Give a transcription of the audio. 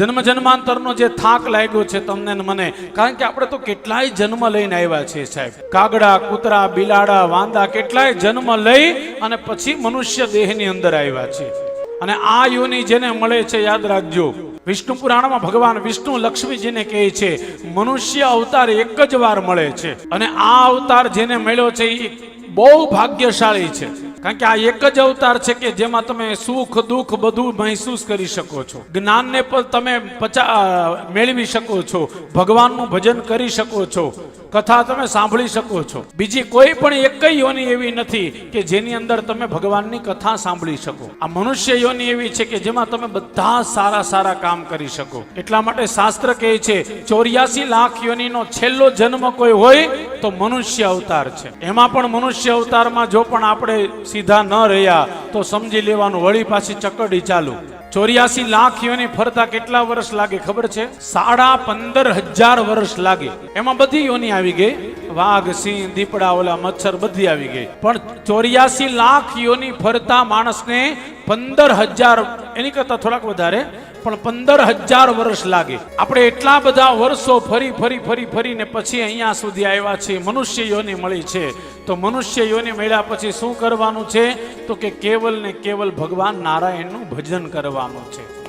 જન્મ જન્માંતરનો જે થાક લાગ્યો છે તમને મને, કારણ કે આપણે તો કેટલાય જન્મ લઈને આવ્યા છીએ સાહેબ. કાગડા, કૂતરા, બિલાડા, વાંદા, કેટલાય જન્મ લઈ અને પછી મનુષ્ય દેહની અંદર આવ્યા છે અને આ યોની જેને મળે છે, યાદ રાખજો. વિષ્ણુ પુરાણમાં ભગવાન વિષ્ણુ લક્ષ્મીજીને કહે છે, મનુષ્ય અવતાર એક જ વાર મળે છે. અને આ અવતાર જેને મળ્યો છે એ બહુ ભાગ્યશાળી છે. કારણ કે આ એક જ અવતાર છે કે જેમાં તમે સુખ, દુઃખ બધું મહેસૂસ કરી શકો છો. જ્ઞાનને પણ તમે પચા મેળવી શકો છો. ભગવાનનું ભજન કરી શકો છો. કથા તમે સાંભળી શકો છો. બીજી કોઈ પણ એક યોની એવી નથી કે જેની અંદર તમે ભગવાનની કથા સાંભળી શકો. આ મનુષ્ય યોની એવી છે કે જેમાં તમે બધા સારા સારા કામ કરી શકો. એટલા માટે શાસ્ત્ર કહે છે, ચોર્યાસી લાખ યોનીનો છેલ્લો જન્મ કોઈ હોય તો મનુષ્ય અવતાર છે. એમાં પણ મનુષ્ય અવતારમાં જો પણ આપણે સીધા ન રહ્યા, તો સમજી લેવાનું, વળી પાછી ચકડી ચાલુ. ચોર્યાસી લાખ યોની ફરતા કેટલા વર્ષ લાગે ખબર છે? સાડા પંદર હજાર વર્ષ લાગે. એમાં બધી યોની આવી ગઈ. વાઘ, સિંહ, દીપડા, ઓલા, મચ્છર બધી આવી ગઈ. પણ ચોર્યાસી લાખ યોની ફરતા માણસને પંદર હજાર, એની કરતા થોડાક વધારે પણ પંદર હજાર વર્ષ લાગે. આપણે એટલા બધા વર્ષો ફરી ફરી ફરી, ફરીને પછી અહીંયા સુધી આવ્યા છીએ. મનુષ્ય યોની મળી છે. તો મનુષ્ય યોની મળ્યા પછી શું કરવાનું છે? તો કે કેવલ ને કેવલ ભગવાન નારાયણનું ભજન કરવાનું છે.